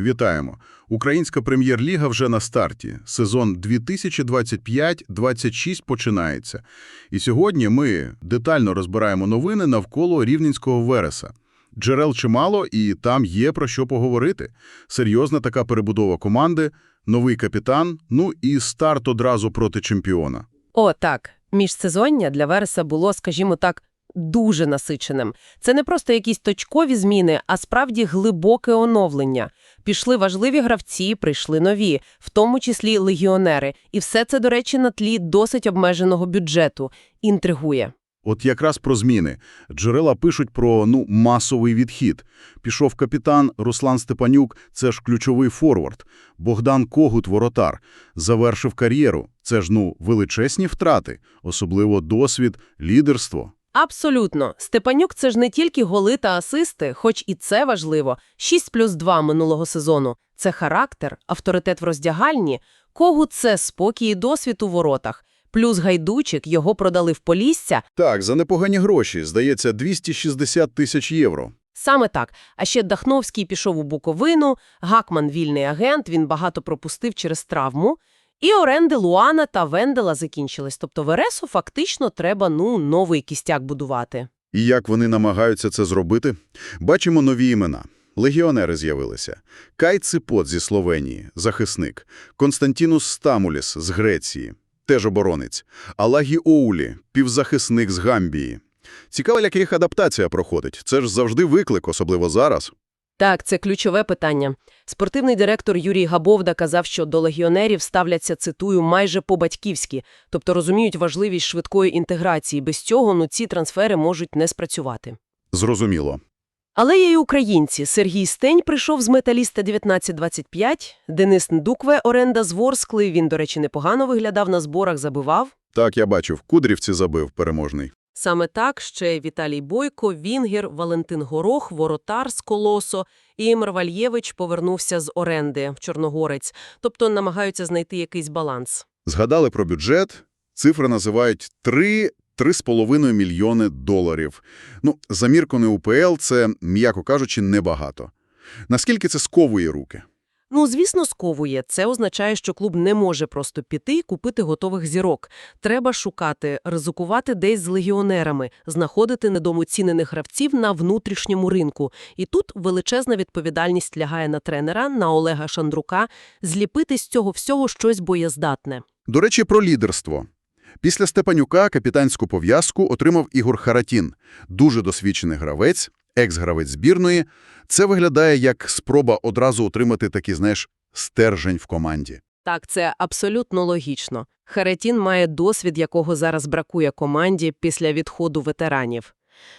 Вітаємо! Українська прем'єр-ліга вже на старті. Сезон 2025-26 починається. І сьогодні ми детально розбираємо новини навколо Рівненського Вереса. Джерел чимало, і там є про що поговорити. Серйозна така перебудова команди, новий капітан, ну і старт одразу проти чемпіона. О, так. Міжсезоння для Вереса було, скажімо так, дуже насиченим. Це не просто якісь точкові зміни, а справді глибоке оновлення. Пішли важливі гравці, прийшли нові, в тому числі легіонери. І все це, до речі, на тлі досить обмеженого бюджету. Інтригує. От якраз про зміни. Джерела пишуть про, ну, масовий відхід. Пішов капітан Руслан Степанюк, це ж ключовий форвард. Богдан Когут – воротар. Завершив кар'єру. Це ж, ну, величезні втрати. Особливо досвід, лідерство. Абсолютно. Степанюк – це ж не тільки голи та асисти, хоч і це важливо. 6 плюс 2 минулого сезону. Це характер, авторитет в роздягальні. Когут – це спокій і досвід у воротах. Плюс Гайдучик, його продали в Полісся. Так, за непогані гроші. Здається, 260 тисяч євро. Саме так. А ще Дахновський пішов у Буковину, Гакман – вільний агент, він багато пропустив через травму. І оренди Луана та Вендела закінчились. Тобто Вересу фактично треба, ну, новий кістяк будувати. І як вони намагаються це зробити? Бачимо нові імена. Легіонери з'явилися. Кай Ципот зі Словенії, захисник. Константінус Стамуліс з Греції, теж оборонець. Алагі Оулі, півзахисник з Гамбії. Цікаво, як їх адаптація проходить. Це ж завжди виклик, особливо зараз. Так, це ключове питання. Спортивний директор Юрій Габовда казав, що до легіонерів ставляться, цитую, майже по-батьківськи, тобто розуміють важливість швидкої інтеграції. Без цього ну, ці трансфери можуть не спрацювати. Зрозуміло. Але є й українці. Сергій Стень прийшов з металіста 1925, Денис Ndukwe, оренда з Ворскли, він, до речі, непогано виглядав на зборах, забивав. Так, я бачив, Кудрівці забив переможний. Саме так ще Віталій Бойко, Вінгер, Валентин Горох, Воротар з Колосо і Імер Вальєвич повернувся з оренди в Чорногорець, тобто намагаються знайти якийсь баланс. Згадали про бюджет. Цифри називають 3 3,5 мільйони доларів. Ну, за мірками УПЛ це, м'яко кажучи, небагато. Наскільки це сковує руки? Ну, звісно, сковує. Це означає, що клуб не може просто піти і купити готових зірок. Треба шукати, ризикувати десь з легіонерами, знаходити недомоцінених гравців на внутрішньому ринку. І тут величезна відповідальність лягає на тренера, на Олега Шандрука, зліпити з цього всього щось боєздатне. До речі, про лідерство. Після Степанюка капітанську пов'язку отримав Ігор Харатін, дуже досвідчений гравець, екс-гравець збірної. Це виглядає як спроба одразу отримати такий, знаєш, стержень в команді. Так, це абсолютно логічно. Харетін має досвід, якого зараз бракує команді після відходу ветеранів.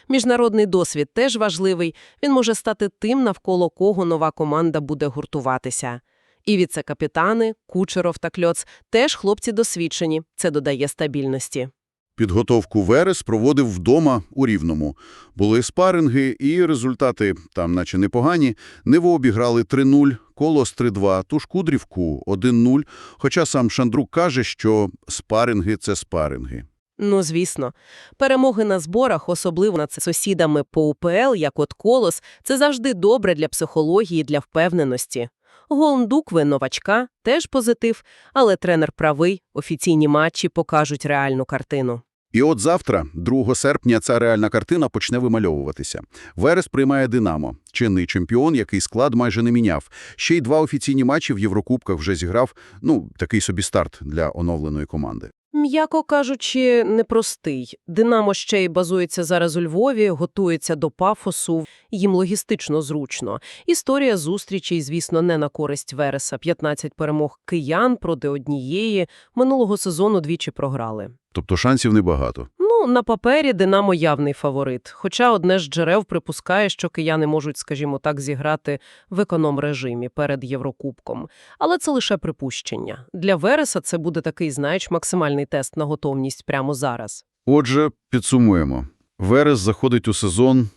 Міжнародний досвід теж важливий, він може стати тим, навколо кого нова команда буде гуртуватися. І віце-капітани, Кучеров та Кльоц теж хлопці досвідчені, це додає стабільності. Підготовку Верес проводив вдома у Рівному. Були спаринги, і результати, там наче непогані. Ниво обіграли 3-0, Колос 3-2, ту ж Кудрівку 1-0, хоча сам Шандрук каже, що спаринги – це спаринги. Ну, звісно. Перемоги на зборах, особливо над сусідами по УПЛ, як от Колос, це завжди добре для психології, для впевненості. Гол новачка – теж позитив, але тренер правий, офіційні матчі покажуть реальну картину. І от завтра, 2 серпня, ця реальна картина почне вимальовуватися. Верес приймає «Динамо». Чинний чемпіон, який склад майже не міняв. Ще й два офіційні матчі в Єврокубках вже зіграв. Ну, такий собі старт для оновленої команди. М'яко кажучи, непростий. «Динамо» ще й базується зараз у Львові, готується до пафосу, їм логістично зручно. Історія зустрічей, звісно, не на користь Вереса. 15 перемог киян проти однієї. Минулого сезону двічі програли. Тобто шансів небагато. Ну, на папері «Динамо» явний фаворит. Хоча одне з джерел припускає, що кияни можуть, скажімо так, зіграти в економ-режимі перед Єврокубком. Але це лише припущення. Для Вереса це буде такий, знаєш, максимальний тест на готовність прямо зараз. Отже, підсумуємо. Верес заходить у сезон,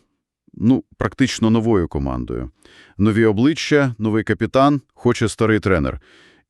ну, практично новою командою. Нові обличчя, новий капітан, хоче старий тренер.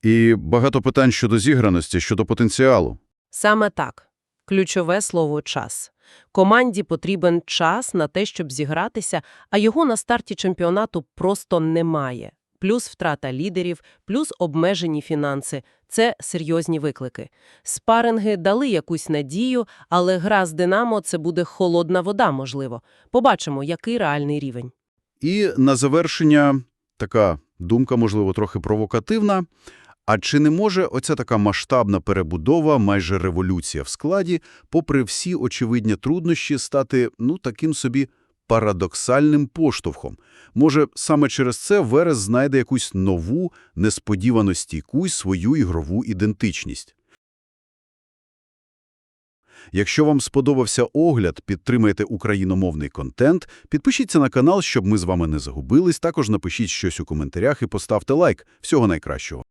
І багато питань щодо зіграності, щодо потенціалу. Саме так. Ключове слово «час». Команді потрібен час на те, щоб зігратися, а його на старті чемпіонату просто немає. плюс втрата лідерів, плюс обмежені фінанси – це серйозні виклики. Спаринги дали якусь надію, але гра з «Динамо» – це буде холодна вода, можливо. Побачимо, який реальний рівень. І на завершення така думка, можливо, трохи провокативна. А чи не може оця така масштабна перебудова, майже революція в складі, попри всі очевидні труднощі, стати, ну, таким собі парадоксальним поштовхом? Може, саме через це Верес знайде якусь нову, несподівано стійку свою ігрову ідентичність? Якщо вам сподобався огляд, підтримайте україномовний контент, підпишіться на канал, щоб ми з вами не загубились, також напишіть щось у коментарях і поставте лайк. Всього найкращого.